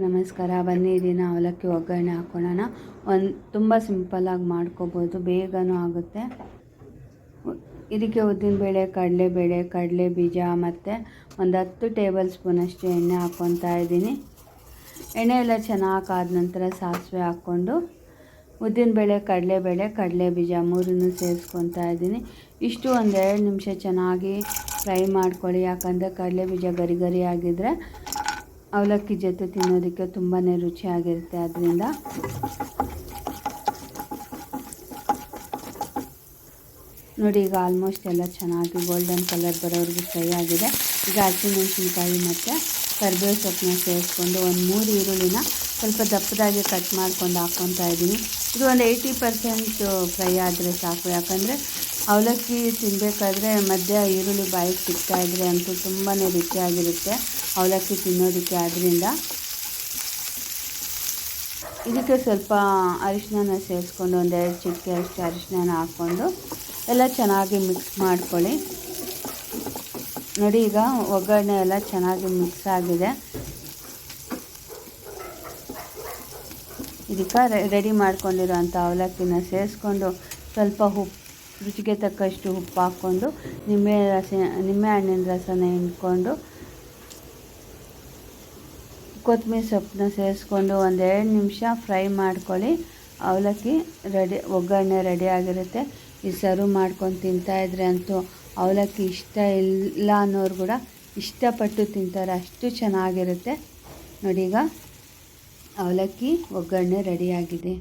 ನಮಸ್ಕಾರ. ಬನ್ನಿ ದಿನ ಅವಲಕ್ಕಿ ಒಗ್ಗರಣೆ ಹಾಕ್ಕೊಳ್ಳೋಣ ಒಂದು ತುಂಬ ಸಿಂಪಲ್ಲಾಗಿ ಮಾಡ್ಕೋಬೋದು, ಬೇಗನೂ ಆಗುತ್ತೆ. ಇದಕ್ಕೆ ಉದ್ದಿನಬೇಳೆ ಕಡಲೆಬೇಳೆ, ಕಡಲೆ ಬೀಜ ಮತ್ತು ಒಂದು ಹತ್ತು ಟೇಬಲ್ ಸ್ಪೂನಷ್ಟು ಎಣ್ಣೆ ಹಾಕ್ಕೊತಾ ಇದ್ದೀನಿ. ಎಣ್ಣೆ ಎಲ್ಲ ಚೆನ್ನಾಗಿ ಆದ ನಂತರ ಸಾಸಿವೆ ಹಾಕ್ಕೊಂಡು ಉದ್ದಿನಬೇಳೆ ಕಡಲೆಬೇಳೆ, ಕಡಲೆ ಬೀಜ ಮೂರನ್ನು ಸೇರಿಸ್ಕೊತಾ ಇದ್ದೀನಿ. ಇಷ್ಟು ಒಂದೆರಡು ನಿಮಿಷ ಚೆನ್ನಾಗಿ ಫ್ರೈ ಮಾಡ್ಕೊಳ್ಳಿ. ಯಾಕಂದರೆ ಕಡಲೆ ಬೀಜ ಗರಿ ಗರಿ ಆಗಿದ್ದರೆ ಅವಲಕ್ಕಿ ಜೊತೆ ತಿನ್ನೋದಕ್ಕೆ ತುಂಬಾ ರುಚಿಯಾಗಿರುತ್ತೆ. ಅದರಿಂದ ನೋಡಿ, ಈಗ ಆಲ್ಮೋಸ್ಟ್ ಎಲ್ಲ ಚೆನ್ನಾಗಿ ಗೋಲ್ಡನ್ ಕಲರ್ ಬರೋವರೆಗೂ ಫ್ರೈ ಆಗಿದೆ. ಈಗ ಹಸಿಮೆಣಸಿನ್ಕಾಯಿ ಮತ್ತು ಕರ್ಬೇವು ಸೊಪ್ಪನ್ನ ಸೇರಿಸ್ಕೊಂಡು ಒಂದು ಮೂರು ಈರುಳ್ಳಿನ ಸ್ವಲ್ಪ ದಪ್ಪದಾಗಿ ಕಟ್ ಮಾಡ್ಕೊಂಡು ಹಾಕ್ಕೊತಾ ಇದ್ದೀನಿ. ಇದು ಒಂದು ಏಯ್ಟಿ ಪರ್ಸೆಂಟ್ ಫ್ರೈ ಆದರೆ ಸಾಕು. ಯಾಕಂದರೆ ಅವಲಕ್ಕಿ ತಿನ್ನಬೇಕಾದ್ರೆ ಮಧ್ಯ ಈರುಳ್ಳಿ ಬಾಯಿಗೆ ಸಿಗ್ತಾ ಇದ್ರೆ ಅಂತೂ ತುಂಬಾ ರುಚಿಯಾಗಿರುತ್ತೆ ಅವಲಕ್ಕಿ ತಿನ್ನೋದಕ್ಕೆ. ಆದ್ದರಿಂದ ಇದಕ್ಕೆ ಸ್ವಲ್ಪ ಅರಿಶಿನ ಸೇರಿಸ್ಕೊಂಡು ಒಂದೆರಡು ಚಿಟಿಕೆ ಅಷ್ಟು ಅರಿಶಿನ ಹಾಕ್ಕೊಂಡು ಎಲ್ಲ ಚೆನ್ನಾಗಿ ಮಿಕ್ಸ್ ಮಾಡ್ಕೊಳ್ಳಿ. ನೋಡಿ ಈಗ ಒಗ್ಗರಣೆ ಎಲ್ಲ ಚೆನ್ನಾಗಿ ಮಿಕ್ಸ್ ಆಗಿದೆ. ಇದಕ್ಕೆ ರೆಡಿ ಮಾಡ್ಕೊಂಡಿರೋಂಥ ಅವಲಕ್ಕಿನ ಸೇರಿಸ್ಕೊಂಡು ಸ್ವಲ್ಪ ಉಪ್ಪು ರುಚಿಗೆ ತಕ್ಕಷ್ಟು ಉಪ್ಪು ಹಾಕ್ಕೊಂಡು ನಿಂಬೆ ರಸ, ನಿಂಬೆ ಹಣ್ಣಿನ ರಸನ ಹಿಂಡ್ಕೊಂಡು ಕೊತ್ತಂಬರಿ ಸೊಪ್ಪನ್ನ ಸೇರಿಸ್ಕೊಂಡು ಒಂದೆರಡು ನಿಮಿಷ ಫ್ರೈ ಮಾಡ್ಕೊಳ್ಳಿ. ಅವಲಕ್ಕಿ ರೆಡಿ, ಒಗ್ಗರಣೆ ರೆಡಿ ಆಗಿರುತ್ತೆ. ಈ ಸರ್ವ್ ಮಾಡ್ಕೊಂಡು ತಿಂತಾಯಿದ್ರೆ ಅಂತೂ ಅವಲಕ್ಕಿ ಇಷ್ಟ ಇಲ್ಲ ಅನ್ನೋರು ಕೂಡ ಇಷ್ಟಪಟ್ಟು ತಿಂತಾರೆ. ಅಷ್ಟು ಚೆನ್ನಾಗಿರುತ್ತೆ. ನೋಡಿ ಈಗ ಅವಲಕ್ಕಿ ಒಗ್ಗರಣೆ ರೆಡಿಯಾಗಿದೆ.